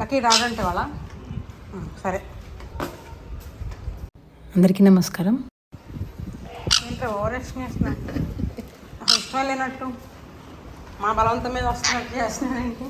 Lucky రాడంటే వాళ్ళ? సరే. అందరికీ నమస్కారం. ఏంటో ఓవరాక్షన్ చేస్తున్నా? అసలు ఇష్టం లేనట్టు. మా బలవంతం మీద వస్తున్నట్టు చేస్తున్నానండి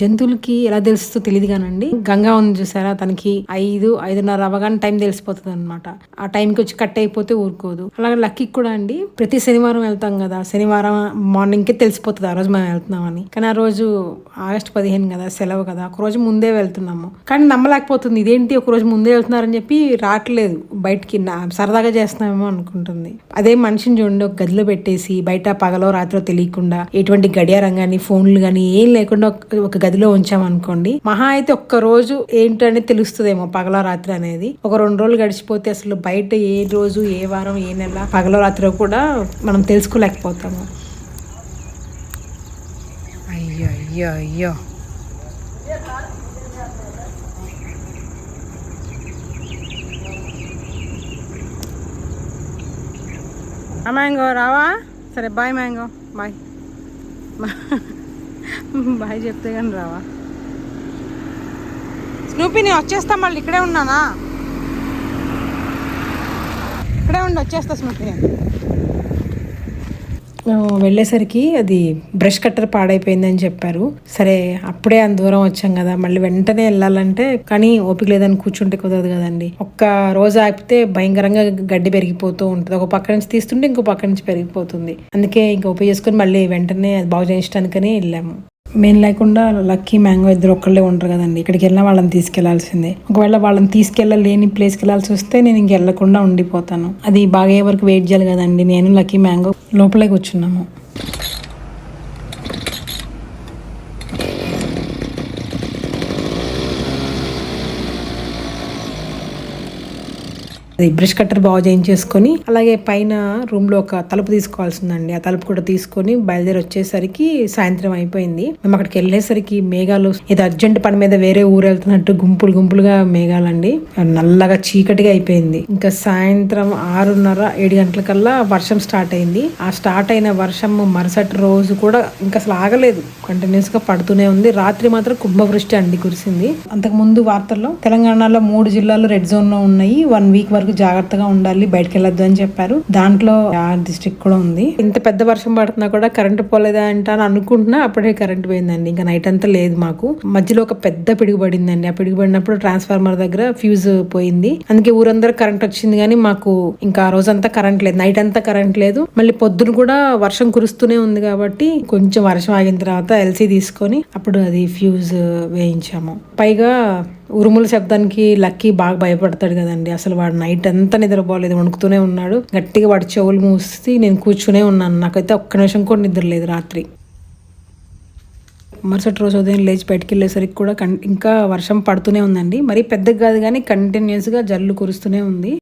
జంతువులకి ఎలా తెలుస్తుందో తెలియదు కానండి. గంగా ఉంది చూసారా? తనకి ఐదు ఐదున్నర అవగానే టైం తెలిసిపోతుంది అనమాట ఆ టైంకి వచ్చి కట్ అయిపోతే ఊరుకోదు. అలాగే లక్కీకి కూడా అండి. ప్రతి శనివారం వెళ్తాం కదా. శనివారం మార్నింగ్కే తెలిసిపోతుంది ఆ రోజు మనం వెళ్తున్నామని. కానీ ఆ రోజు ఆగస్ట్ పదిహేను కదా సెలవు కదా. ఒక రోజు ముందే వెళ్తున్నాము. కానీ నమ్మలేకపోతుంది. ఇదేంటి ఒక రోజు ముందే వెళ్తున్నారని చెప్పి రావట్లేదు. బయటికి సరదాగా చేస్తున్నామేమో అనుకుంటుంది. అదే మనిషిని చూడండి ఒక గదిలో పెట్టేసి బయట పగలో రాత్రో తెలియకుండా ఎటువంటి గడియారం కానీ ఫోన్లు కానీ ఏం లేకుండా ఒక- గదిలో ఉంచామనుకోండి మహా అయితే ఒక్క రోజు ఏంటనేది తెలుస్తుందేమో పగలో రాత్రి అనేది. ఒక రెండు రోజులు గడిచిపోతే అసలు బయట ఏ రోజు ఏ వారం ఏ నెల పగలో రాత్రి కూడా మనం తెలుసుకోలేకపోతాము. అయ్యో అయ్యో అయ్యో మ్యాంగో రావా? సరే బాయ్ మ్యాంగో. బాయ్. బాయ్ చెప్తే కానీ రావా? స్నూపీ నేను వచ్చేస్తా మళ్ళీ ఇక్కడే ఉన్నానా? ఇక్కడే ఉండి వచ్చేస్తా స్నూపీ నేను వెళ్ళేసరికి అది బ్రష్ కట్టర్ పాడైపోయిందని చెప్పారు. సరే అప్పుడే అంత దూరం వచ్చాం కదా మళ్ళీ వెంటనే వెళ్ళాలంటే కానీ ఓపిక లేదని కూర్చుంటే కుదరదు కదండి. ఒక్క రోజు ఆపితే భయంకరంగా గడ్డి పెరిగిపోతూ ఉంటుంది. ఒక పక్క నుంచి తీస్తుంటే ఇంకో పక్క నుంచి పెరిగిపోతుంది. అందుకే ఇంక ఓపిక చేసుకొని మళ్ళీ వెంటనే అది బాగు చేయించడానికని వెళ్ళాము. మేము లేకుండా లక్కీ మ్యాంగో ఇద్దరు ఒక్కళ్ళే ఉండరు కదండి. ఇక్కడికి వెళ్ళిన వాళ్ళని తీసుకెళ్ళాల్సిందే. ఒకవేళ వాళ్ళని తీసుకెళ్ళలేని ప్లేస్కి వెళ్ళాల్సి వస్తే నేను ఇంక వెళ్ళకుండా ఉండిపోతాను. అది బాగా వరకు వెయిట్ చేయాలి కదండి. నేను లక్కీ మ్యాంగో లోపలే కూర్చున్నాము. అది బ్రష్ కట్టర్ బాగా చేయించేసుకొని అలాగే పైన రూమ్లో ఒక తలుపు తీసుకోవాల్సిందండి. ఆ తలుపు కూడా తీసుకొని బయలుదేరి వచ్చేసరికి సాయంత్రం అయిపోయింది. మేము అక్కడికి వెళ్ళేసరికి మేఘాలు ఏదో అర్జెంట్ పని మీద వేరే ఊరు వెళ్తున్నట్టు గుంపులు గుంపులుగా మేఘాలండి. నల్లగా చీకటిగా అయిపోయింది. ఇంకా సాయంత్రం ఆరున్నర ఏడు గంటలకల్లా వర్షం స్టార్ట్ అయింది. ఆ స్టార్ట్ అయిన వర్షం మరుసటి రోజు కూడా ఇంకా అసలు ఆగలేదు. కంటిన్యూస్గా పడుతూనే ఉంది. రాత్రి మాత్రం కుంభవృష్టి అండి కురిసింది. అంతకు ముందు వార్తల్లో తెలంగాణలో మూడు జిల్లాలు రెడ్ జోన్లో ఉన్నాయి. వన్ వీక్ వరకు జాగ్రత్తగా ఉండాలి బయటకు వెళ్ళొద్దు అని చెప్పారు. దాంట్లో ఆ డిస్ట్రిక్ట్ కూడా ఉంది. ఇంత పెద్ద వర్షం పడుతున్నా కూడా కరెంట్ పోలేదా అంట అని అనుకుంటున్నా అప్పుడే కరెంట్ పోయిందండి. ఇంకా నైట్ అంతా లేదు మాకు. మధ్యలో ఒక పెద్ద పిడుగు పడిందండి ఆ పిడుగు పడినప్పుడు ట్రాన్స్ఫార్మర్ దగ్గర ఫ్యూజ్ పోయింది. అందుకే ఊరందరూ కరెంట్ వచ్చింది కానీ మాకు ఇంకా ఆ రోజంతా కరెంట్ లేదు. నైట్ అంతా కరెంట్ లేదు. మళ్ళీ పొద్దున కూడా వర్షం కురుస్తూనే ఉంది కాబట్టి కొంచెం వర్షం ఆగిన తర్వాత ఎల్సీ తీసుకొని అప్పుడు అది ఫ్యూజ్ వేయించాము. పైగా ఉరుముల శబ్దానికి లక్కీ బాగా భయపడతాడు కదండి. అసలు వాడు నైట్ అంతా నిద్రపోలేదు వణుకుతూనే ఉన్నాడు. గట్టిగా వాడి చెవులు మూసి నేను కూర్చునే ఉన్నాను. నాకైతే ఒక్క నిమిషం కూడా నిద్ర లేదు రాత్రి. మరుసటి రోజు ఉదయం లేచి బయటికి వెళ్ళేసరికి కూడా కన్ ఇంకా వర్షం పడుతూనే ఉందండి. మరీ పెద్దగా కాదు కానీ కంటిన్యూస్గా జల్లు కురుస్తూనే ఉంది.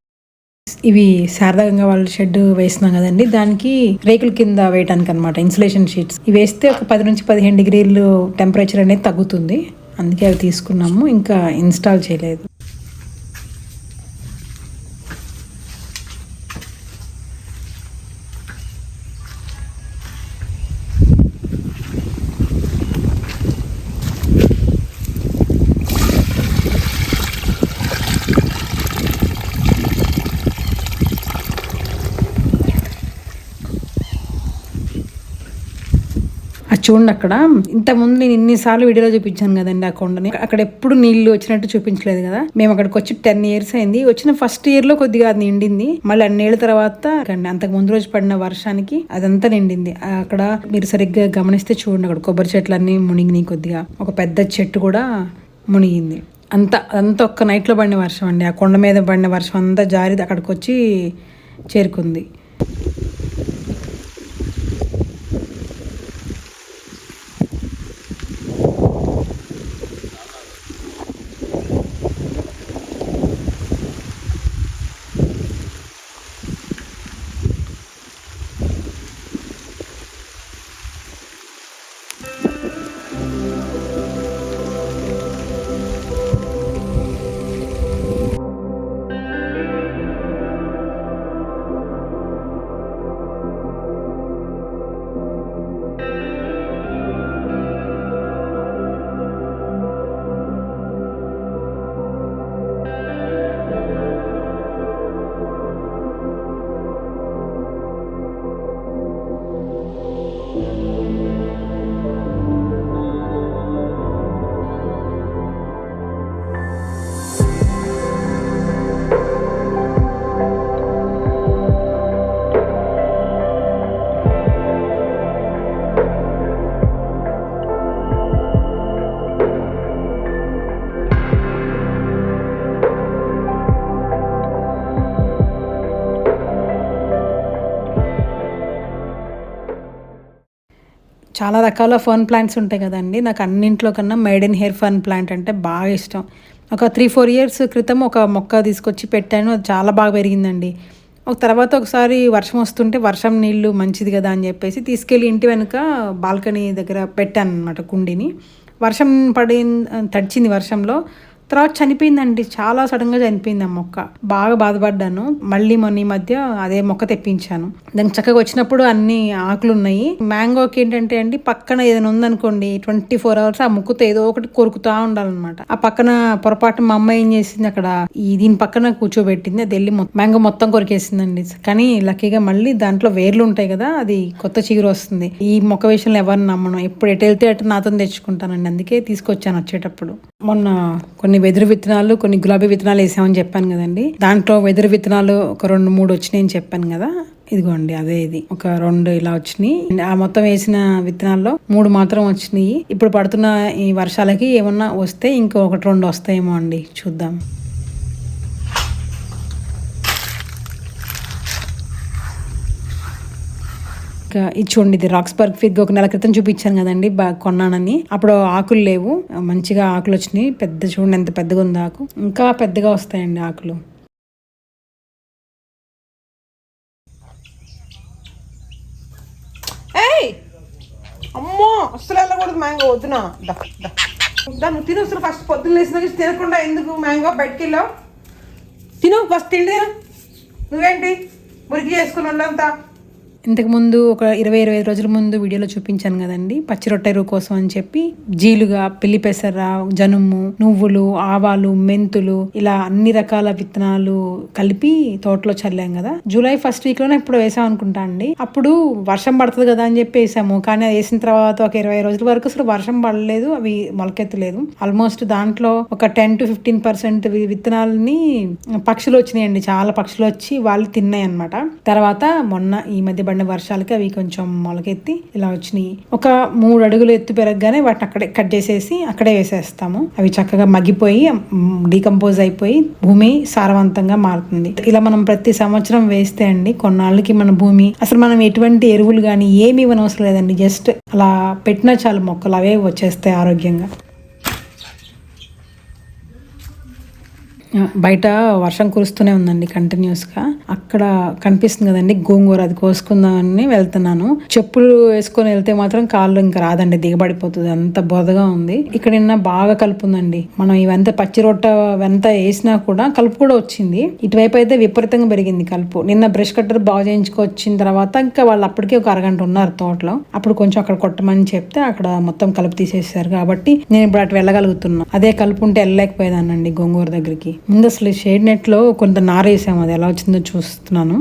ఇవి శారదాగంగా వాళ్ళ షెడ్ వేస్తున్నాం కదండి. దానికి రేకుల కింద వేయటానికి అనమాట ఇన్సులేషన్ షీట్స్ ఇవి వేస్తే ఒక పది నుంచి పదిహేను డిగ్రీలు టెంపరేచర్ అనేది తగ్గుతుంది. అందుకే అవి తీసుకున్నాము ఇంకా ఇన్స్టాల్ చేయలేదు. చూడండి అక్కడ. ఇంతకుముందు నేను ఇన్నిసార్లు వీడియోలో చూపించాను కదండి ఆ కొండని. అక్కడ ఎప్పుడు నీళ్ళు వచ్చినట్టు చూపించలేదు కదా. మేము అక్కడికి వచ్చి టెన్ ఇయర్స్ అయింది. వచ్చిన ఫస్ట్ ఇయర్లో కొద్దిగా అది నిండింది. మళ్ళీ అన్నేళ్ళ తర్వాత అంతకు ముందు రోజు పడిన వర్షానికి అదంతా నిండింది. అక్కడ మీరు సరిగ్గా గమనిస్తే చూడండి అక్కడ కొబ్బరి చెట్లన్నీ మునిగినాయి కొద్దిగా. ఒక పెద్ద చెట్టు కూడా మునిగింది. అంత అంత ఒక్క నైట్లో పడిన వర్షం అండి. ఆ కొండ మీద పడిన వర్షం అంతా జారి అక్కడికి వచ్చి చేరుకుంది. చాలా రకాల ఫర్న్ ప్లాంట్స్ ఉంటాయి కదండి. నాకు అన్నింట్లో కన్నా maidenhair fern plant అంటే బాగా ఇష్టం. ఒక త్రీ ఫోర్ ఇయర్స్ క్రితం ఒక మొక్క తీసుకొచ్చి పెట్టాను. అది చాలా బాగా పెరిగిందండి. ఒక తర్వాత ఒకసారి వర్షం వస్తుంటే వర్షం నీళ్ళు మంచిది కదా అని చెప్పేసి తీసుకెళ్ళి ఇంటి వెనుక బాల్కనీ దగ్గర పెట్టాను అనమాట కుండీని. వర్షం పడి తడిచింది వర్షంలో తర్వాత చనిపోయిందండి. చాలా సడన్గా చనిపోయింది ఆ మొక్క. బాగా బాధపడ్డాను. మళ్ళీ మొన్న ఈ మధ్య అదే మొక్క తెప్పించాను. దానికి చక్కగా వచ్చినప్పుడు అన్ని ఆకులు ఉన్నాయి. మ్యాంగోకి ఏంటంటే అండి పక్కన ఏదైనా ఉందనుకోండి ట్వంటీ ఫోర్ అవర్స్ ఆ ముక్కుతో ఏదో ఒకటి కొరుకుతా ఉండాలన్నమాట. ఆ పక్కన పొరపాటు మా అమ్మ ఏం చేసింది అక్కడ? ఈ దీని పక్కన కూర్చోబెట్టింది. అది వెళ్ళి మ్యాంగో మొత్తం కొరికేసిందండి. కానీ లక్కీగా మళ్ళీ దాంట్లో వేర్లు ఉంటాయి కదా అది కొత్త చిగురు వస్తుంది. ఈ మొక్క విషయంలో ఎవరిని నమ్మను. ఎప్పుడు ఎటు వెళ్తే అటు నాతో తెచ్చుకుంటానండి. అందుకే తీసుకొచ్చాను వచ్చేటప్పుడు. మొన్న కొన్ని వెదురు విత్తనాలు కొన్ని గులాబీ విత్తనాలు వేసామని చెప్పాను కదండి. దాంట్లో వెదురు విత్తనాలు ఒక రెండు మూడు వచ్చినాయని చెప్పాను కదా. ఇదిగోండి అదే ఇది. ఒక రెండు ఇలా వచ్చినాయి. ఆ మొత్తం వేసిన విత్తనాల్లో మూడు మాత్రం వచ్చినాయి. ఇప్పుడు పడుతున్న ఈ వర్షాలకి ఏమన్నా వస్తే ఇంకొకటి రెండు వస్తాయేమో అండి. చూద్దాం. ఇది చూడండి ఇది రాక్స్బర్గ్ ఫిగ్ ఒక నెల క్రితం చూపించాను కదండి బాగా కొన్నానని. అప్పుడు ఆకులు లేవు. మంచిగా ఆకులు వచ్చినాయి. పెద్ద చూడండి ఎంత పెద్దగా ఉంది ఆకు. ఇంకా పెద్దగా వస్తాయండి ఆకులు. ఏయ్! అమ్మో! అస్సలు వెళ్ళకూడదు మ్యాంగో వద్దునా? దాన్ని నువ్వు తిను అసలు ఫస్ట్ పొద్దున్న లేచిన తినకుండా ఎందుకు మ్యాంగో బయటికి వెళ్ళావు? తిను ఫస్ట్ తిండి తిను. నువ్వేంటి? మురికి చేసుకుని ఉండంతా ఇంతకుముందు ఒక ఇరవై ఇరవై ఐదు రోజుల ముందు వీడియోలో చూపించాను కదండి. పచ్చి రొట్టెరు కోసం అని చెప్పి జీలుగా పిల్లి పెసర జనుము నువ్వులు ఆవాలు మెంతులు ఇలా అన్ని రకాల విత్తనాలు కలిపి తోటలో చల్లాం కదా. జూలై ఫస్ట్ వీక్లోనే ఇప్పుడు వేసాం అనుకుంటా అండి. అప్పుడు వర్షం పడుతుంది కదా అని చెప్పి వేసాము. కానీ అది వేసిన తర్వాత ఒక ఇరవై రోజుల వరకు అసలు వర్షం పడలేదు అవి మొలకెత్తలేదు. ఆల్మోస్ట్ దాంట్లో ఒక టెన్ టు ఫిఫ్టీన్ పర్సెంట్ విత్తనాలని పక్షులు వచ్చినాయండి. చాలా పక్షులు వచ్చి వాళ్ళు తిన్నాయి అనమాట తర్వాత మొన్న ఈ మధ్య పడిన వర్షాలకి అవి కొంచెం మొలకెత్తి ఇలా వచ్చినాయి. ఒక మూడు అడుగులు ఎత్తు పెరగగానే వాటిని అక్కడే కట్ చేసేసి అక్కడే వేసేస్తాము. అవి చక్కగా మగ్గిపోయి డీకంపోజ్ అయిపోయి భూమి సారవంతంగా మారుతుంది. ఇలా మనం ప్రతి సంవత్సరం వేస్తే అండి కొన్నాళ్ళకి మన భూమి అసలు మనం ఎటువంటి ఎరువులు కానీ ఏమి ఇవ్వనవసరం లేదండి. జస్ట్ అలా పెట్టినా చాలు మొక్కలు అవే వచ్చేస్తాయి ఆరోగ్యంగా. బయట వర్షం కురుస్తూనే ఉందండి కంటిన్యూస్గా. అక్కడ కనిపిస్తుంది కదండి గోంగూర అది కోసుకుందామని వెళ్తున్నాను. చెప్పులు వేసుకొని వెళ్తే మాత్రం కాళ్ళు ఇంకా రాదండి దిగబడిపోతుంది. అంత బొదగా ఉంది. ఇక్కడ నిన్న బాగా కలుపు ఉందండి. మనం ఇవంతా పచ్చి రొట్ట వెంత వేసినా కూడా కలుపు కూడా వచ్చింది. ఇటువైపు అయితే విపరీతంగా పెరిగింది కలుపు. నిన్న బ్రష్ కట్టర్ బాగు చేయించుకొచ్చిన తర్వాత ఇంకా వాళ్ళు అప్పటికే ఒక అరగంట ఉన్నారు తోటలో. అప్పుడు కొంచెం అక్కడ కొట్టమని చెప్తే అక్కడ మొత్తం కలుపు తీసేసారు కాబట్టి నేను ఇప్పుడు అటు వెళ్ళగలుగుతున్నాను అదే కలుపు ఉంటే వెళ్ళలేకపోయేదానండి గోంగూర దగ్గరికి. ముందు అసలు షేడ్ నెట్లో కొంత నారేసాము అది ఎలా వచ్చిందో చూస్తున్నాను.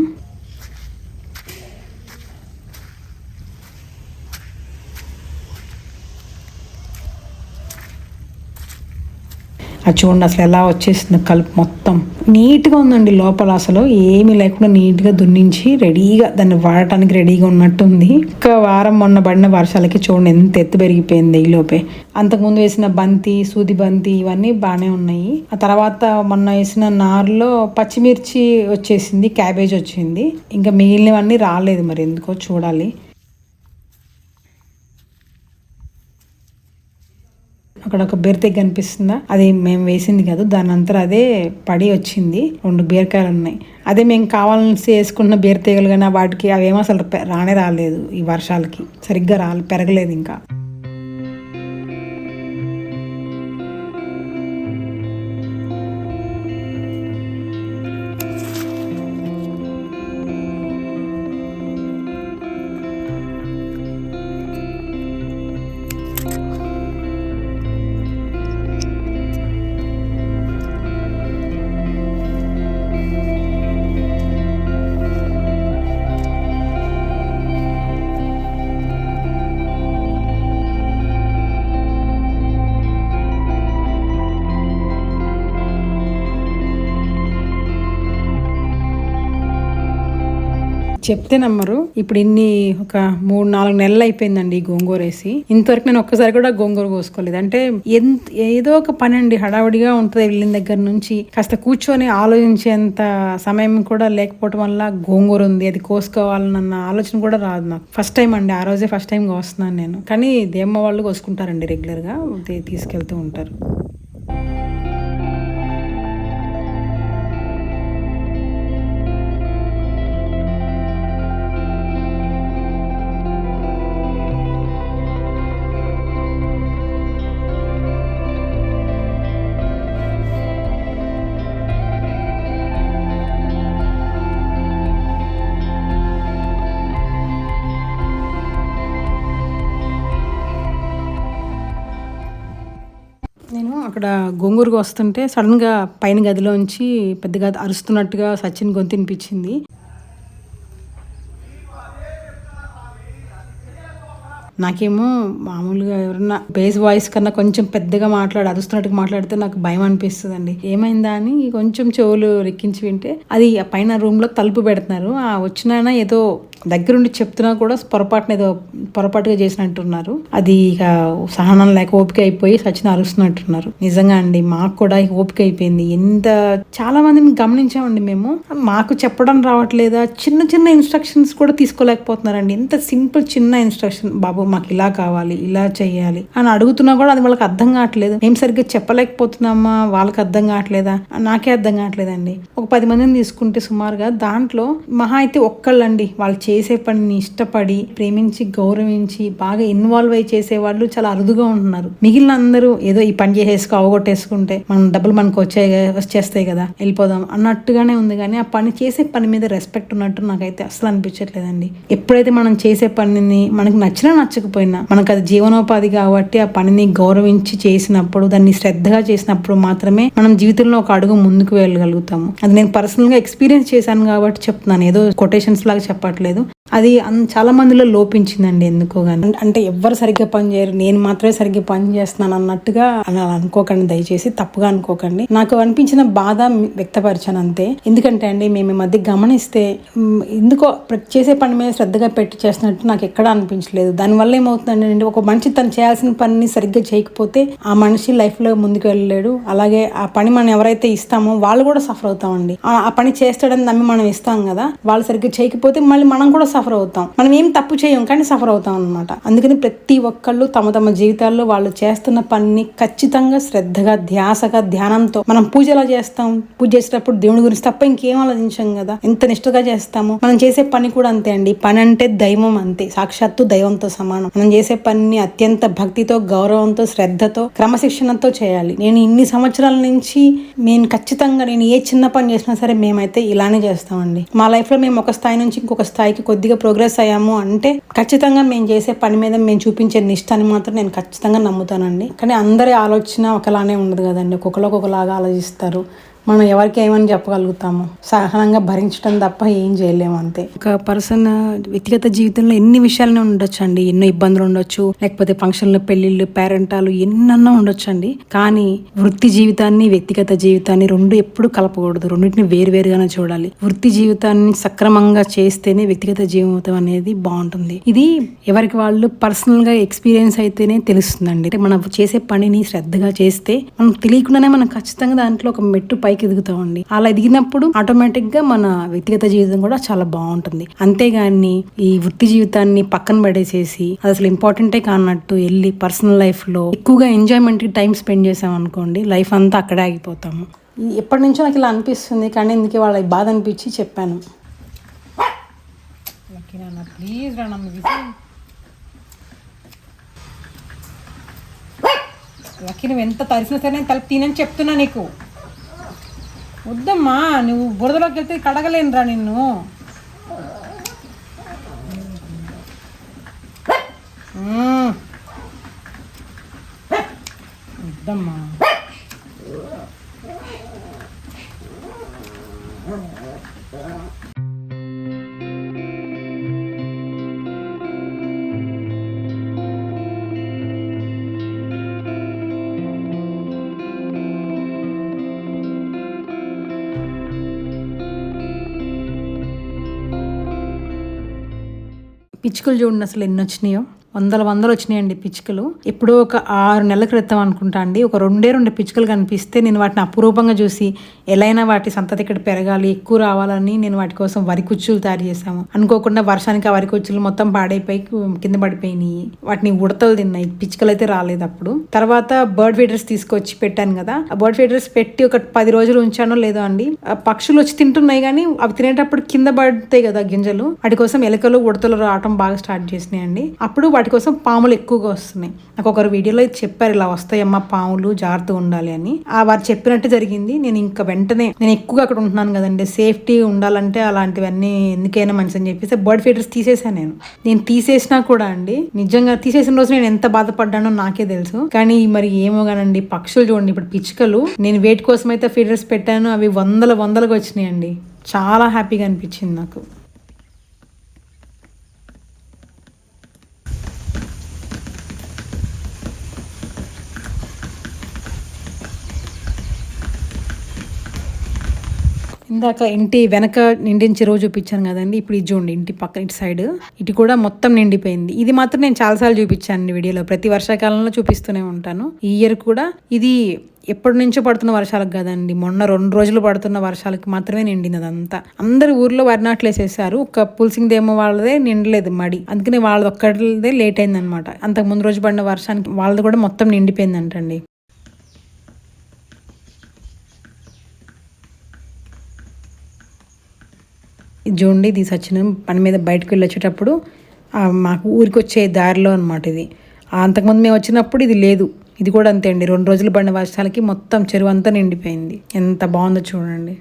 అది చూడండి అసలు ఎలా వచ్చేసింది కలుపు మొత్తం. నీట్గా ఉందండి లోపల అసలు. ఏమీ లేకుండా నీట్గా దున్నించి రెడీగా దాన్ని వాడటానికి రెడీగా ఉన్నట్టుంది. ఒక వారం మొన్న పడిన వర్షాలకి చూడండి ఎంత ఎత్తు పెరిగిపోయింది ఈ లోపే. అంతకుముందు వేసిన బంతి సూది బంతి ఇవన్నీ బాగానే ఉన్నాయి. ఆ తర్వాత మొన్న వేసిన నారులో పచ్చిమిర్చి వచ్చేసింది క్యాబేజ్ వచ్చింది. ఇంకా మిగిలినవన్నీ రాలేదు మరి ఎందుకో చూడాలి. అక్కడ ఒక బీరకాయ కనిపిస్తుందా? అది మేము వేసింది కాదు దాని అంతా అదే పడి వచ్చింది. రెండు బీరకాయలు ఉన్నాయి. అదే మేము కావాలని వేసుకున్న బీరతీగలు కానీ వాటికి అవేమో అసలు రానే రాలేదు ఈ వర్షాలకి. సరిగ్గా రాలే పెరగలేదు ఇంకా. చెప్తే నమ్మరు. ఇప్పుడు ఇన్ని ఒక మూడు నాలుగు నెలలు అయిపోయిందండి ఈ గోంగూర వేసి. ఇంతవరకు నేను ఒక్కసారి కూడా గోంగూర కోసుకోలేదు. అంటే ఎంత ఏదో ఒక పని అండి హడావుడిగా ఉంటుంది వెళ్ళిన దగ్గర నుంచి. కాస్త కూర్చొని ఆలోచించేంత సమయం కూడా లేకపోవడం వల్ల గోంగూర ఉంది. అది కోసుకోవాలన్న ఆలోచన కూడా రాదు నాకు. ఫస్ట్ టైం అండి. ఆ రోజే ఫస్ట్ టైం కోస్తున్నాను నేను. కానీ దేమ్మ వాళ్ళు కోసుకుంటారండి రెగ్యులర్గా తీసుకెళ్తూ ఉంటారు. అక్కడ గోంగూరుకు వస్తుంటే సడన్గా పైన గదిలోంచి పెద్దగా అరుస్తున్నట్టుగా సచిన్ గొంతు వినిపించింది. నాకేమో మామూలుగా ఎవరన్నా బేస్ వాయిస్ కన్నా కొంచెం పెద్దగా మాట్లాడి అరుస్తున్నట్టుగా మాట్లాడితే నాకు భయం అనిపిస్తుందండి. ఏమైందా అని కొంచెం చెవులు రెక్కించి వింటే అది పైన రూమ్లో తలుపు పెడుతున్నారు. ఆ వచ్చిన ఏదో దగ్గరుండి చెప్తున్నా కూడా పొరపాటున ఏదో పొరపాటుగా చేసినట్టున్నారు. అది ఇక సహనం లేక ఓపిక అయిపోయి సచిన అరుస్తున్నట్టున్నారు. నిజంగా అండి మాకు కూడా ఓపిక అయిపోయింది. ఎంత చాలా మందిని గమనించామండి మేము. మాకు చెప్పడం రావట్లేదా? చిన్న చిన్న ఇన్స్ట్రక్షన్స్ కూడా తీసుకోలేకపోతున్నారండి. ఎంత సింపుల్ చిన్న ఇన్స్ట్రక్షన్ బాబు మాకు ఇలా కావాలి ఇలా చేయాలి అని అడుగుతున్నా కూడా అది వాళ్ళకి అర్థం కావట్లేదు. మేము సరిగ్గా చెప్పలేకపోతున్నామా? వాళ్ళకి అర్థం కావట్లేదా? నాకే అర్థం కావట్లేదండి. ఒక పది మందిని తీసుకుంటే సుమారుగా దాంట్లో మహా అయితే ఒక్కళ్ళండి వాళ్ళు చేసే పనిని ఇష్టపడి ప్రేమించి గౌరవించి బాగా ఇన్వాల్వ్ అయి చేసే వాళ్ళు చాలా అరుదుగా ఉంటున్నారు. మిగిలిన అందరూ ఏదో ఈ పని చేసేసుకో అవగొట్టేసుకుంటే మనం డబ్బులు మనకు వచ్చాయి వచ్చేస్తాయి కదా వెళ్ళిపోదాం అన్నట్టుగానే ఉంది. కానీ ఆ పని చేసే పని మీద రెస్పెక్ట్ ఉన్నట్టు నాకైతే అసలు అనిపించట్లేదండి. ఎప్పుడైతే మనం చేసే పనిని మనకు నచ్చినా నచ్చకపోయినా మనకు అది జీవనోపాధి కాబట్టి ఆ పనిని గౌరవించి చేసినప్పుడు దాన్ని శ్రద్ధగా చేసినప్పుడు మాత్రమే మనం జీవితంలో ఒక అడుగు ముందుకు వెళ్ళగలుగుతాము. అది నేను పర్సనల్గా ఎక్స్పీరియన్స్ చేశాను కాబట్టి చెప్తున్నాను. ఏదో కొటేషన్స్ లాగా చెప్పట్లేదు. అది చాలా మందిలో లోపించిందండి ఎందుకో గాని. అంటే ఎవ్వరు సరిగ్గా పని చేయరు. నేను మాత్రమే సరిగ్గా పని చేస్తున్నాను అన్నట్టుగా అని అలా అనుకోకండి దయచేసి తప్పుగా అనుకోకండి. నాకు అనిపించిన బాధ వ్యక్తపరిచాను అంతే ఎందుకంటే అండి మేము ఈ మధ్య గమనిస్తే ఎందుకో చేసే పని మీద శ్రద్ధగా పెట్టి చేస్తున్నట్టు నాకు ఎక్కడా అనిపించలేదు. దానివల్ల ఏమవుతుందండి ఒక మనిషి తను చేయాల్సిన పనిని సరిగ్గా చేయకపోతే ఆ మనిషి లైఫ్లో ముందుకు వెళ్ళలేడు. అలాగే ఆ పని మనం ఎవరైతే ఇస్తామో వాళ్ళు కూడా సఫర్ అవుతామండి. ఆ పని చేస్తాడని నమ్మి మనం ఇస్తాం కదా. వాళ్ళు సరిగ్గా చేయకపోతే మళ్ళీ మనం మనం కూడా సఫర్ అవుతాం. మనం ఏం తప్పు చేయం కానీ సఫర్ అవుతాం అనమాట అందుకని ప్రతి ఒక్కళ్ళు తమ తమ జీవితాల్లో వాళ్ళు చేస్తున్న పనిని ఖచ్చితంగా శ్రద్ధగా ధ్యాసగా ధ్యానంతో మనం పూజ ఎలా చేస్తాం? పూజ చేసేటప్పుడు దేవుని గురించి తప్ప ఇంకేం ఆలోచించాం కదా. ఎంత నిష్ఠగా చేస్తాము. మనం చేసే పని కూడా అంతే అండి. పని అంటే దైవం అంతే. సాక్షాత్తు దైవంతో సమానం. మనం చేసే పనిని అత్యంత భక్తితో గౌరవంతో శ్రద్ధతో క్రమశిక్షణతో చేయాలి. నేను ఇన్ని సంవత్సరాల నుంచి నేను ఖచ్చితంగా నేను ఏ చిన్న పని చేసినా సరే మేమైతే ఇలానే చేస్తామండి. మా లైఫ్లో మేము ఒక స్థాయి నుంచి ఇంకొక స్థాయికి కొద్దిగా ప్రోగ్రెస్ అయ్యాము అంటే ఖచ్చితంగా మేము చేసే పని మీద మేము చూపించే నిష్ఠని మాత్రం నేను ఖచ్చితంగా నమ్ముతానండి. కానీ అందరి ఆలోచన ఒకలానే ఉండదు కదండి. ఒక్కొక్కరు ఒక్కొక్కలాగా ఆలోచిస్తారు. మనం ఎవరికి ఏమని చెప్పగలుగుతాము? సహనంగా భరించడం తప్ప ఏం చేయలేము అంతే. ఒక పర్సన్ వ్యక్తిగత జీవితంలో ఎన్ని విషయాలనే ఉండొచ్చు అండి ఎన్నో ఇబ్బందులు ఉండొచ్చు. లేకపోతే ఫంక్షన్లు పెళ్ళిళ్ళు పేరెంటాలు ఎన్నన్నా ఉండొచ్చు అండి కానీ వృత్తి జీవితాన్ని వ్యక్తిగత జీవితాన్ని రెండు ఎప్పుడు కలపకూడదు. రెండింటిని వేరువేరుగానే చూడాలి. వృత్తి జీవితాన్ని సక్రమంగా చేస్తేనే వ్యక్తిగత జీవితం అనేది బాగుంటుంది. ఇది ఎవరికి వాళ్ళు పర్సనల్గా ఎక్స్పీరియన్స్ అయితేనే తెలుస్తుందండి. అంటే మనం చేసే పనిని శ్రద్ధగా చేస్తే మనం తెలియకుండానే మనం ఖచ్చితంగా దాంట్లో ఒక మెట్టు పైకి ఎదుగుతామండి. అలా ఎదిగినప్పుడు ఆటోమేటిక్గా మన వ్యక్తిగత జీవితం కూడా చాలా బాగుంటుంది. అంతేగాని ఈ వృత్తి జీవితాన్ని పక్కన పడేసేసి అది అసలు ఇంపార్టెంటే కానట్టు వెళ్ళి పర్సనల్ లైఫ్లో ఎక్కువగా ఎంజాయ్మెంట్కి టైం స్పెండ్ చేసాం అనుకోండి లైఫ్ అంతా అక్కడే ఆగిపోతాము. ఎప్పటి నుంచో నాకు ఇలా అనిపిస్తుంది కానీ ఎందుకు వాళ్ళ బాధ అనిపించి చెప్పాను. ప్లీజ్ లక్కీ నువ్వు ఎంత తరిసినా సరే నేను తలుపు తినని చెప్తున్నా నీకు. వద్దమ్మా నువ్వు బురదలోకి వెళ్తే కడగలేనురా నిన్ను. వద్దమ్మా. పిచ్చుకలు చూడండి అసలు ఎన్ని వచ్చినాయో. వందల వందలు వచ్చినాయండి పిచ్చుకలు. ఎప్పుడో ఒక ఆరు నెలల క్రితం అనుకుంటా అండి ఒక రెండే రెండు పిచ్చుకలు కనిపిస్తే నేను వాటిని అపురూపంగా చూసి ఎలా అయినా వాటి సంతతి ఇక్కడ పెరగాలి ఎక్కువ రావాలని నేను వాటి కోసం వరి కుచ్చులు తయారు చేశాము. అనుకోకుండా వర్షానికి ఆ వరి కుచ్చులు మొత్తం పాడైపోయి కింద పడిపోయినాయి. వాటిని ఉడతలు తిన్నాయి. పిచ్చుకలు అయితే రాలేదు అప్పుడు. తర్వాత బర్డ్ ఫీడర్స్ తీసుకొచ్చి పెట్టాను కదా. ఆ బర్డ్ ఫీడర్స్ పెట్టి ఒక పది రోజులు ఉంచానో లేదో అండి. ఆ పక్షులు వచ్చి తింటున్నాయి కానీ అవి తినేటప్పుడు కింద పడతాయి కదా గింజలు. వాటి కోసం ఎలకలు ఉడతలు రావటం బాగా స్టార్ట్ చేసినాయండి అప్పుడు వాటి కోసం పాములు ఎక్కువగా వస్తున్నాయి. నాకు ఒకరు వీడియోలో ఇది చెప్పారు ఇలా వస్తాయమ్మా పాములు జాగ్రత్తగా ఉండాలి అని. ఆ వారు చెప్పినట్టు జరిగింది. నేను ఇంకా వెంటనే నేను ఎక్కువగా అక్కడ ఉంటున్నాను కదండి సేఫ్టీ ఉండాలంటే అలాంటివన్నీ ఎందుకైనా మంచి అని చెప్పేసి బర్డ్ ఫీడర్స్ తీసేసాను నేను. నేను తీసేసినా కూడా అండి నిజంగా తీసేసిన రోజు నేను ఎంత బాధపడ్డానో నాకే తెలుసు. కానీ మరి ఏమో కానండి పక్షులు చూడండి ఇప్పుడు పిచ్చుకలు. నేను వేటి కోసం అయితే ఫీడర్స్ పెట్టాను అవి వందల వందలుగా వచ్చినాయండి. చాలా హ్యాపీగా అనిపించింది నాకు. ఇందాక ఇంటి వెనక నిండించి రోజు చూపించాను కదండి. ఇప్పుడు ఇది చూడండి ఇంటి పక్క ఇటు సైడ్. ఇటు కూడా మొత్తం నిండిపోయింది. ఇది మాత్రం నేను చాలాసార్లు చూపించాను వీడియోలో. ప్రతి వర్షాకాలంలో చూపిస్తూనే ఉంటాను. ఈ ఇయర్ కూడా ఇది ఎప్పటి నుంచో పడుతున్న వర్షాలకు కదండి. మొన్న రెండు రోజులు పడుతున్న వర్షాలకు మాత్రమే నిండింది అదంతా. అందరు ఊర్లో వరి నాట్లు వేసేసారు. ఒక పుల్సింగ్ దేమో వాళ్ళదే నిండలేదు మడి. అందుకనే వాళ్ళది ఒక్కటిదే లేట్ అయిందనమాట అంతకు ముందు రోజు పడిన వర్షానికి వాళ్ళది కూడా మొత్తం నిండిపోయిందంటండి. చూడండి ఇది సచిన పని మీద బయటకు వెళ్ళి వచ్చేటప్పుడు మాకు ఊరికి వచ్చే దారిలో అనమాట ఇది. అంతకుముందు మేము వచ్చినప్పుడు ఇది లేదు. ఇది కూడా అంతే అండి. రెండు రోజులు పడిన వర్షాలకి మొత్తం చెరువు అంతా నిండిపోయింది. ఎంత బాగుందో చూడండి.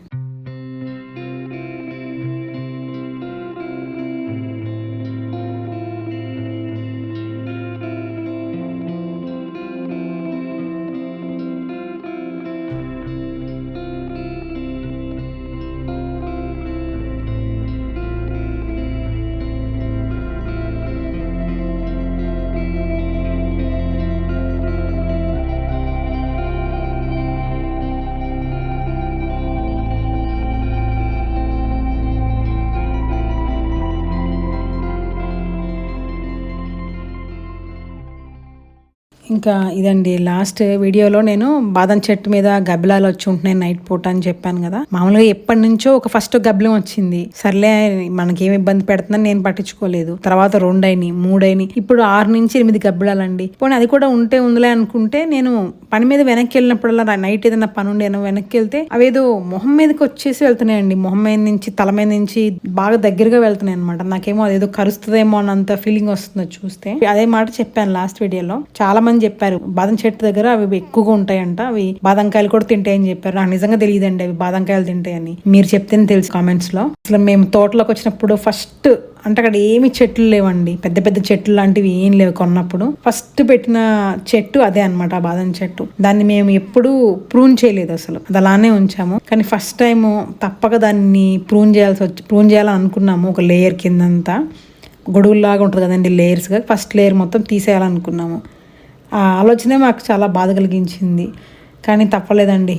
ఇంకా ఇదండి లాస్ట్ వీడియోలో నేను బాదం చెట్టు మీద గబ్బిలాలు వచ్చి ఉంటున్నాయి నైట్ పూట అని చెప్పాను కదా. మామూలుగా ఎప్పటి నుంచో ఒక ఫస్ట్ గబ్బిలం వచ్చింది. సర్లే మనకేం ఇబ్బంది పెడుతుందని నేను పట్టించుకోలేదు. తర్వాత రెండైని మూడైని ఇప్పుడు ఆరు నుంచి ఎనిమిది గబ్బిలాలండి. పోనీ అది కూడా ఉంటే ఉందిలే అనుకుంటే నేను పని మీద వెనక్కి వెళ్ళినప్పుడల్లా నైట్ ఏదైనా పని ఉండేనో వెనక్కి వెళ్తే అవేదో మొహం మీదకి వచ్చేసి వెళ్తున్నాయండి. మొహం మీద నుంచి తల మీద నుంచి బాగా దగ్గరగా వెళ్తున్నాయి అనమాట నాకేమో అదేదో కరుస్తుందేమో అన్నంత ఫీలింగ్ వస్తుంది చూస్తే. అదే మాట చెప్పాను లాస్ట్ వీడియోలో. చాలా మంది చెప్పారు. బాదం చెట్టు దగ్గర అవి ఎక్కువగా ఉంటాయంట. అవి బాదంకాయలు కూడా తింటాయని చెప్పారు. నాకు నిజంగా తెలియదండి అవి బాదంకాయలు తింటాయని. మీరు చెప్తేనే తెలుసు కామెంట్స్లో. అసలు మేము తోటలోకి వచ్చినప్పుడు ఫస్ట్ అంటే అక్కడ ఏమి చెట్లు లేవండి. పెద్ద పెద్ద చెట్లు లాంటివి ఏం లేవు కొన్నప్పుడు. ఫస్ట్ పెట్టిన చెట్టు అదే అన్నమాట ఆ బాదం చెట్టు. దాన్ని మేము ఎప్పుడూ ప్రూన్ చేయలేదు అసలు. అది అలానే ఉంచాము. కానీ ఫస్ట్ టైం తప్పక దాన్ని ప్రూన్ చేయాల్సి వచ్చి ప్రూన్ చేయాలని అనుకున్నాము ఒక లేయర్ కిందంతా. గొడుగులాగా ఉంటుంది కదండి లేయర్స్గా ఫస్ట్ లేయర్ మొత్తం తీసేయాలనుకున్నాము. ఆ ఆలోచనే మాకు చాలా బాధ కలిగించింది. కానీ తప్పలేదండి.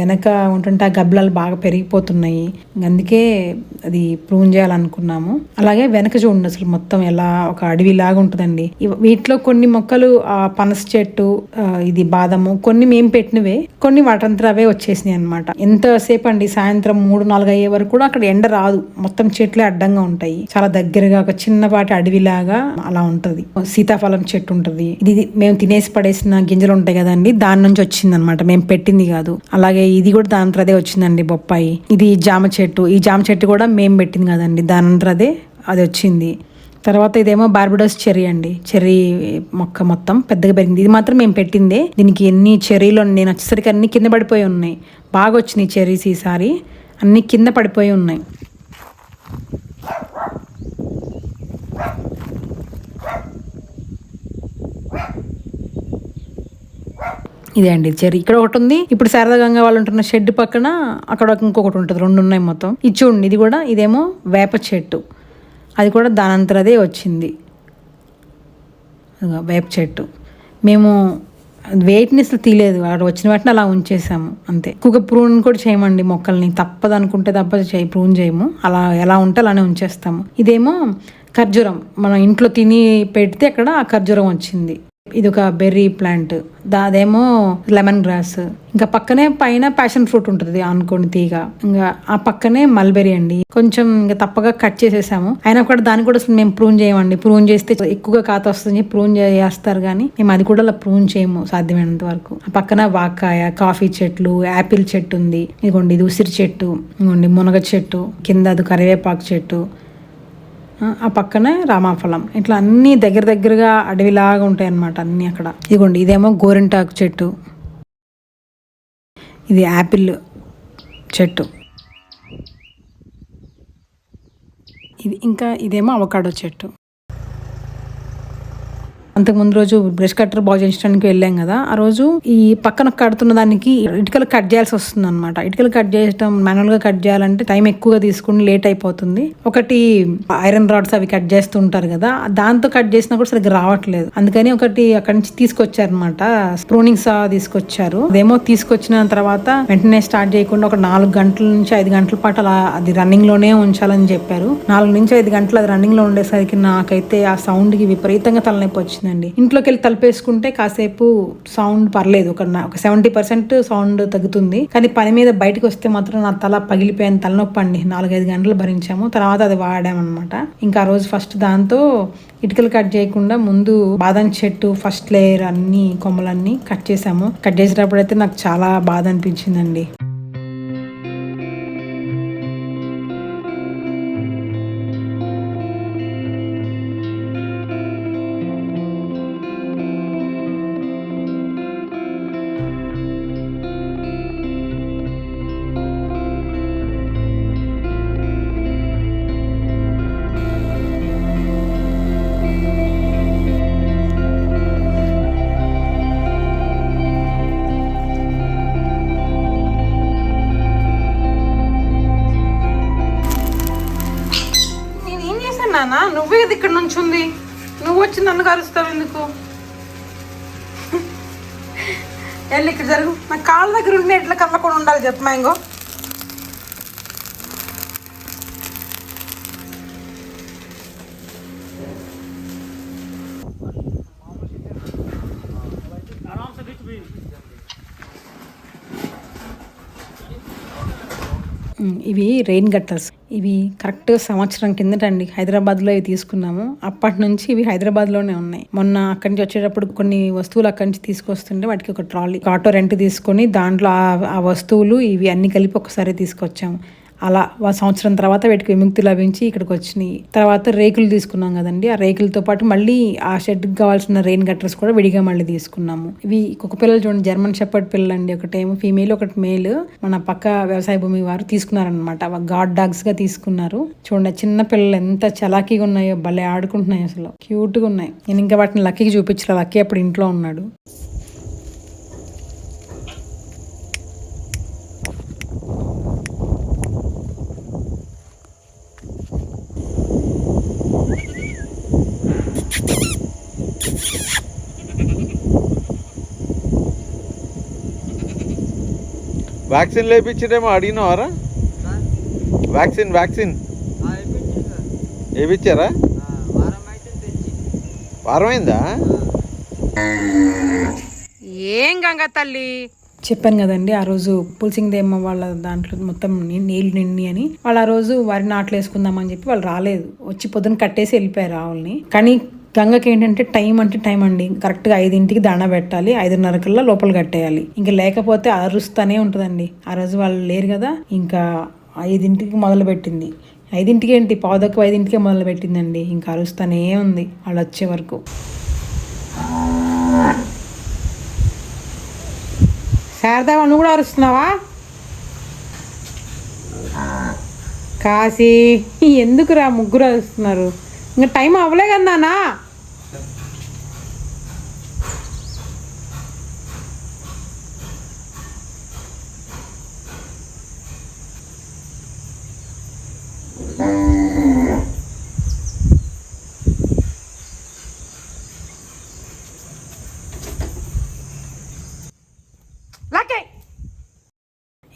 వెనక ఉంటుంటే ఆ గబ్బలాలు బాగా పెరిగిపోతున్నాయి. అందుకే అది ప్రూన్ చేయాలనుకున్నాము. అలాగే వెనక చూడండి అసలు మొత్తం ఎలా ఒక అడవిలాగా ఉంటుందండి. వీటిలో కొన్ని మొక్కలు ఆ పనస చెట్టు ఇది బాదము కొన్ని మేము పెట్టినవే కొన్ని వాటంతా అవే వచ్చేసినాయి అనమాట ఎంతసేపు అండి సాయంత్రం మూడు నాలుగు అయ్యే వరకు కూడా అక్కడ ఎండ రాదు. మొత్తం చెట్లే అడ్డంగా ఉంటాయి. చాలా దగ్గరగా ఒక చిన్నపాటి అడవిలాగా అలా ఉంటది. సీతాఫలం చెట్టు ఉంటది. ఇది మేము తినేసి పడేసిన గింజలు ఉంటాయి కదండి. దాని నుంచి వచ్చింది అనమాట మేము పెట్టింది కాదు. అలాగే ఇది కూడా దానంతరదే వచ్చిందండి బొప్పాయి. ఇది జామ చెట్టు. ఈ జామ చెట్టు కూడా మేము పెట్టింది కదండి. దాని అది వచ్చింది. తర్వాత ఇదేమో బార్బడోస్ చెర్రీ అండి. చెర్రీ మొక్క మొత్తం పెద్దగా పెరిగింది. ఇది మాత్రం మేము పెట్టిందే. దీనికి ఎన్ని చెర్రీలు నేను వచ్చేసరికి అన్ని కింద పడిపోయి ఉన్నాయి. బాగా వచ్చినాయి చెర్రీస్ ఈసారి. అన్ని కింద పడిపోయి ఉన్నాయి. ఇదే అండి చెర్రీ. ఇక్కడ ఒకటి ఉంది. ఇప్పుడు శారదాగంగా వాళ్ళు ఉంటున్న షెడ్ పక్కన అక్కడ ఇంకొకటి ఉంటుంది. రెండు ఉన్నాయి మొత్తం. ఇది చూడండి ఇది కూడా ఇదేమో వేప చెట్టు. అది కూడా దానంతరదే వచ్చింది. వేప చెట్టు. మేము వెయిట్ని అసలు తీయలేదు అక్కడ వచ్చిన వాటిని అలా ఉంచేసాము. అంతే. ఎక్కువగా ప్రూన్ కూడా చేయమండి మొక్కల్ని. తప్పదు అనుకుంటే తప్పదు చేయి ప్రూన్ చేయము. అలా ఎలా ఉంటే అలానే ఉంచేస్తాము. ఇదేమో ఖర్జూరం. మనం ఇంట్లో తిని పెడితే అక్కడ ఆ ఖర్జూరం వచ్చింది. ఇది ఒక బెర్రీ ప్లాంట్. దాదేమో లెమన్ గ్రాస్. ఇంకా పక్కనే పైన ప్యాషన్ ఫ్రూట్ ఉంటుంది అనుకోని తీగ. ఇంకా ఆ పక్కనే మల్బెరీ అండి. కొంచెం ఇంకా తప్పగా కట్ చేసేసాము. అయినా కూడా దాన్ని కూడా అసలు మేము ప్రూన్ చేయమండి. ప్రూన్ చేస్తే ఎక్కువగా కాత వస్తుంది ప్రూన్ చేస్తారు కానీ మేము అది కూడా అలా ప్రూన్ చేయము సాధ్యమైనంత వరకు. ఆ పక్కన వాకాయ కాఫీ చెట్లు యాపిల్ చెట్టు ఉంది. ఇదిగోండి ఇది ఉసిరి చెట్టు. ఇదిగోండి మునగ చెట్టు. కింద అది కరివేపాకు చెట్టు. ఆ, పక్కనే రామాఫలం. ఇట్లా అన్ని దగ్గర దగ్గరగా అడవిలాగా ఉంటాయి అన్నమాట అన్ని అక్కడ. ఇదిగోండి ఇదేమో గోరింటాకు చెట్టు. ఇది యాపిల్ చెట్టు. ఇది ఇంకా ఇదేమో అవకాడో చెట్టు. అంతకు ముందు రోజు బ్రష్ కట్టర్ బాగు చేయించడానికి వెళ్ళాం కదా ఆ రోజు ఈ పక్కన కడుతున్న దానికి ఇటుకలు కట్ చేయాల్సి వస్తుంది అనమాట ఇటుకలు కట్ చేయడం మాన్యువల్గా కట్ చేయాలంటే టైం ఎక్కువగా తీసుకుని లేట్ అయిపోతుంది. ఒకటి ఐరన్ రాడ్స్ అవి కట్ చేస్తూ ఉంటారు కదా దాంతో కట్ చేసినా కూడా సరిగ్గా రావట్లేదు. అందుకని ఒకటి అక్కడి నుంచి తీసుకొచ్చారనమాట స్ప్రూనింగ్ సా తీసుకొచ్చారు. అదేమో తీసుకొచ్చిన తర్వాత వెంటనే స్టార్ట్ చేయకుండా ఒక నాలుగు గంటల నుంచి ఐదు గంటల పాటు అలా అది రన్నింగ్లోనే ఉంచాలని చెప్పారు. నాలుగు నుంచి ఐదు గంటలు అది రన్నింగ్లో ఉండేసరికి నాకైతే ఆ సౌండ్కి విపరీతంగా తలనొప్పి వచ్చిందండి ఇంట్లోకి వెళ్ళి తలపేసుకుంటే కాసేపు సౌండ్ పర్లేదు. ఒక ఒక సెవెంటీ పర్సెంట్ సౌండ్ తగ్గుతుంది. కానీ పని మీద బయటకు వస్తే మాత్రం నా తల పగిలిపోయిన తలనొప్పి అండి. నాలుగైదు గంటలు భరించాము. తర్వాత అది వాడామన్నమాట. ఇంకా ఆ రోజు ఫస్ట్ దాంతో ఇటుకలు కట్ చేయకుండా ముందు బాదం చెట్టు ఫస్ట్ లేయర్ అన్ని కొమ్మలన్నీ కట్ చేసాము కట్ చేసేటప్పుడు అయితే నాకు చాలా బాధ అనిపించిందండి. నువ్వే ఉంది నువ్వు వచ్చి నన్ను కరుస్తావు ఎందుకు? వెళ్ళి ఇక్కడ జరుగు. నా కాళ్ళ దగ్గర ఉండి ఎట్లా కదలకుండా ఉండాలి చెప్పు మ్యాంగో. ఇవి రెయిన్ గట్టర్స్ ఇవి కరెక్ట్ సంవత్సరం కిందటండి హైదరాబాద్లో ఇవి తీసుకున్నాము. అప్పటి నుంచి ఇవి హైదరాబాద్లోనే ఉన్నాయి. మొన్న అక్కడి నుంచి వచ్చేటప్పుడు కొన్ని వస్తువులు అక్కడి నుంచి తీసుకొస్తుంటే వాటికి ఒక ట్రాలీ ఒక ఆటో రెంట్ తీసుకొని దాంట్లో ఆ- ఆ వస్తువులు ఇవి అన్ని కలిపి ఒకసారి తీసుకొచ్చాము. అలా సంవత్సరం తర్వాత వీటికి విముక్తి లభించి ఇక్కడికి వచ్చినాయి. తర్వాత రేకులు తీసుకున్నాం కదండి. ఆ రేకులతో పాటు మళ్ళీ ఆ షెడ్కి కావాల్సిన రెయిన్ గట్టర్స్ కూడా విడిగా మళ్ళీ తీసుకున్నాము. ఇవి కుక్క పిల్లలు చూడండి జర్మన్ షెపర్డ్ పిల్లలు అండి ఒకటేమో ఫీమేల్ ఒకటి మేల్ మన పక్క వ్యవసాయ భూమి వారు తీసుకున్నారనమాట గాడ్ డాగ్స్గా తీసుకున్నారు. చూడండి చిన్న పిల్లలు ఎంత చలాకీగా ఉన్నాయో భలే ఆడుకుంటున్నాయి అసలు. క్యూట్గా ఉన్నాయి. నేను ఇంకా వాటిని లక్కీకి చూపించలే. లక్కీ అప్పుడు ఇంట్లో ఉన్నాడు. వ్యాక్సిన్ లేపించడేమో అడిగినవారా? వ్యాక్సిన్ వ్యాక్సిన్ వేపించారా వారం అయిందా ఏం గంగ తల్లి? చెప్పాను కదండి ఆ రోజు పులిసింగ్దేమ్మ వాళ్ళ దాంట్లో మొత్తం నీ- నీళ్ళు నిండి అని. వాళ్ళు ఆ రోజు వరి నాట్లు వేసుకుందామని చెప్పి వాళ్ళు రాలేదు. వచ్చి పొద్దున కట్టేసి వెళ్ళిపోయారు ఆవుల్ని. కానీ గంగకి ఏంటంటే టైం అంటే టైం అండి. కరెక్ట్గా ఐదింటికి దాణ పెట్టాలి. ఐదున్నర కల్లా లోపల కట్టేయాలి. ఇంకా లేకపోతే అరుస్తూనే ఉంటుందండి. ఆ రోజు వాళ్ళు లేరు కదా ఇంకా ఐదింటికి మొదలు పెట్టింది ఐదింటికి ఏంటి? పావుదక్కు ఐదింటికే మొదలు పెట్టిందండి ఇంకా అరుస్తూనే ఉంది వాళ్ళు వచ్చే వరకు. శారదా నువ్వు కూడా అరుస్తున్నావా? కాశీ. ఎందుకురా ముగ్గురు అరుస్తున్నారు? ఇంకా టైం అవ్వలే కదా నాన్న.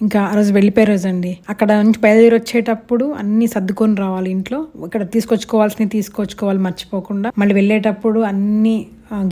ఇంకా ఆ రోజు వెళ్ళిపోయే రోజు అండి అక్కడ నుంచి బయలుదేరి వచ్చేటప్పుడు అన్ని సర్దుకొని రావాలి ఇంట్లో. ఇక్కడ తీసుకొచ్చుకోవాల్సినవి తీసుకొచ్చుకోవాలి మర్చిపోకుండా. మళ్ళీ వెళ్ళేటప్పుడు అన్ని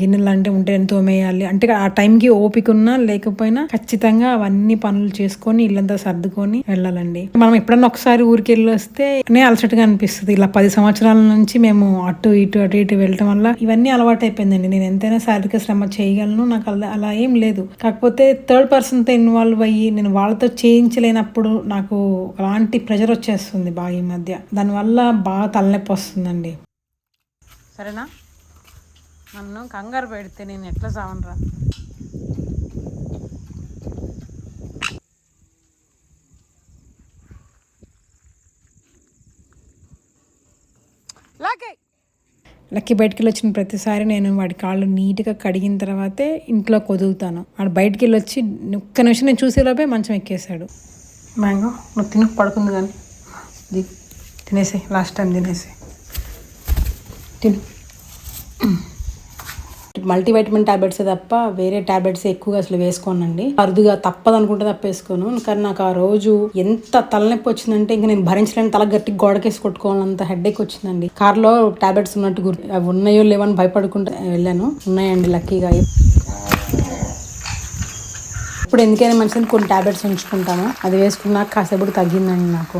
గిన్నెలు అంటే ఉంటే ఎంతో మేయాలి అంటే ఆ టైంకి ఓపిక ఉన్నా లేకపోయినా ఖచ్చితంగా అవన్నీ పనులు చేసుకొని ఇల్లంతా సర్దుకొని వెళ్ళాలండి. మనం ఎప్పుడన్నా ఒకసారి ఊరికి వెళ్ళి వస్తే నే అలసటగా అనిపిస్తుంది. ఇలా పది సంవత్సరాల నుంచి మేము అటు ఇటు అటు ఇటు వెళ్ళటం వల్ల ఇవన్నీ అలవాటు అయిపోయిందండి నేను ఎంతైనా శారీరక శ్రమ చేయగలను నాకు అలా అలా ఏం లేదు. కాకపోతే థర్డ్ పర్సన్తో ఇన్వాల్వ్ అయ్యి నేను వాళ్ళతో చేయించలేనప్పుడు నాకు అలాంటి ప్రెషర్ వచ్చేస్తుంది బాగా ఈ మధ్య. దానివల్ల బాగా తలనొప్పి వస్తుందండి. సరేనా? నన్ను కంగారు పెడితే నేను ఎట్లా సావనరా లక్కీ! బయటికి వెళ్ళి వచ్చిన ప్రతిసారి నేను వాడి కాళ్ళు నీట్గా కడిగిన తర్వాతే ఇంట్లో కొదులుతాను వాడు బయటికి వెళ్ళి వచ్చి ఒక్క నిమిషం నేను చూసేలోపే మంచం ఎక్కేశాడు. మ్యాంగో నువ్వు తిను పడుకుంది కానీ. ఇది తినేసే లాస్ట్ టైం తినేసే తిను. మల్టీవైటమిన్ టాబ్లెట్స్ తప్ప వేరే టాబ్లెట్స్ ఎక్కువగా అసలు వేసుకోనండి. అరుదుగా తప్పదు అనుకుంటే తప్ప వేసుకోను కానీ నాకు ఆ రోజు ఎంత తలనొప్పి వచ్చిందంటే ఇంకా నేను భరించలేని. తల గట్టి గోడకేసి కొట్టుకోవాలంత హెడేక్ వచ్చిందండి. కార్లో టాబ్లెట్స్ ఉన్నట్టు గుర్తు అవి ఉన్నాయో లేవని భయపడుకుంటూ వెళ్ళాను. ఉన్నాయండి లక్కీగా. ఇప్పుడు ఎందుకైనా మంచిది కొన్ని టాబ్లెట్స్ ఉంచుకుంటాము అది వేసుకున్నాక కాసేపు తగ్గిందండి నాకు.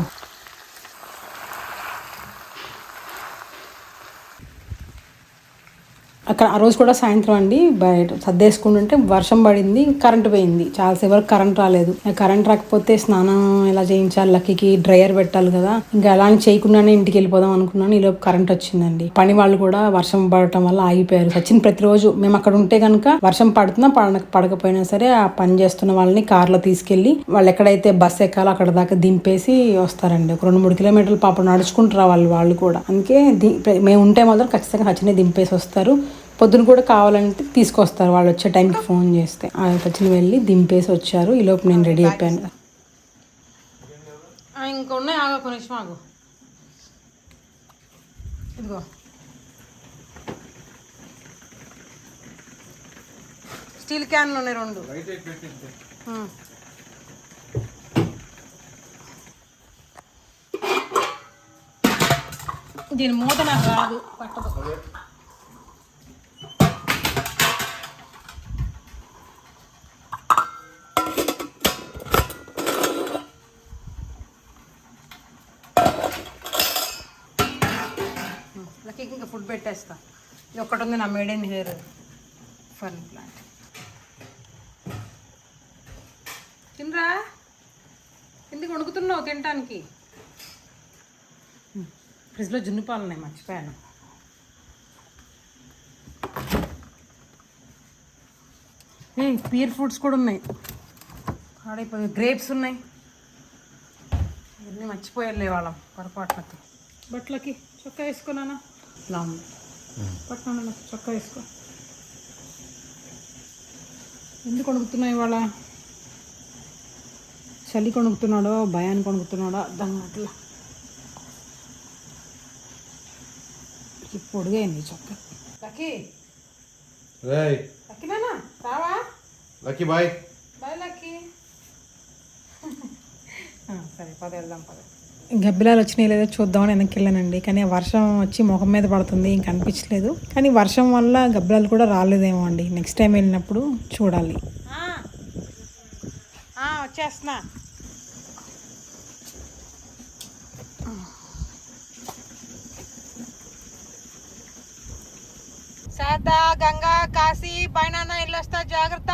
అక్కడ ఆ రోజు కూడా సాయంత్రం అండి బయట సర్దేసుకుంటుంటే వర్షం పడింది కరెంట్ పోయింది. చాలాసేపు వరకు కరెంట్ రాలేదు. కరెంట్ రాకపోతే స్నానం ఎలా చేయించాలి? లక్కీకి డ్రైయర్ పెట్టాలి కదా. ఇంకా అలా అని చేయకుండానే ఇంటికి వెళ్ళిపోదాం అనుకున్నాను. ఈలోపు కరెంట్ వచ్చిందండి. పని వాళ్ళు కూడా వర్షం పడటం వల్ల ఆగిపోయారు. సచిన్ ప్రతిరోజు మేము అక్కడ ఉంటే కనుక వర్షం పడుతున్నా పడ పడకపోయినా సరే ఆ పని చేస్తున్న వాళ్ళని కార్లో తీసుకెళ్ళి వాళ్ళు ఎక్కడైతే బస్ ఎక్కాలో అక్కడ దాకా దింపేసి వస్తారండి. ఒక రెండు మూడు కిలోమీటర్లు పాపం నడుచుకుంటారు వాళ్ళు వాళ్ళు కూడా. అందుకే మేము ఉంటే మాత్రం ఖచ్చితంగా వచ్చినే దింపేసి వస్తారు. పొద్దున కూడా కావాలంటే తీసుకొస్తారు వాళ్ళు వచ్చే టైంకి ఫోన్ చేస్తే. ఆ సచిన్ వెళ్ళి దింపేసి వచ్చారు. ఈ లోపు నేను రెడీ అయిపోయాను. ఇంకా ఉన్నాయి ఆగా కొన్ని ఆగు. ఇదిగో. స్టీల్ క్యాన్లు ఉన్నాయి రెండు. దీని మూత నాకు రాదు పట్టదు. ఇది ఒకటి ఉంది నా maidenhair fern plant. తినరా? ఎందుకు వణుకుతున్నావు తినటానికి? ఫ్రిడ్జ్లో జున్ను పాలు ఉన్నాయి మర్చిపోయాను. ఏ పియర్ ఫ్రూట్స్ కూడా ఉన్నాయి. ఆడైపోయి గ్రేప్స్ ఉన్నాయి. ఇవన్నీ మర్చిపోయాలి వాళ్ళం పొరపాట్లకి బట్టలకి చొక్కా వేసుకున్నానా ఇలా ఉంది పట్టుకున్నాను చొక్కా వేసుకో. ఎందుకు వణుకుతున్నాయి ఇవాళ? చలి కొనుక్కుతున్నాడో భయానికి కొనుక్కుతున్నాడో అర్థం కావట్లా. ఈ పొడుగైంది చొక్కా. లక్కీ. రావా? బాయ్. Bye lucky. సరే పద వెళ్దాం పద. గబ్బిలాలు వచ్చినాయి లేదో చూద్దామని వెనక్కి వెళ్ళానండి. కానీ వర్షం వచ్చి ముఖం మీద పడుతుంది ఇంక అనిపించలేదు. కానీ వర్షం వల్ల గబ్బిలాలు కూడా రాలేదేమో అండి. నెక్స్ట్ టైం వెళ్ళినప్పుడు చూడాలి. వచ్చేస్తున్నా. శారదా గంగా కాశీ పైన ఇల్లు వస్తా జాగ్రత్త.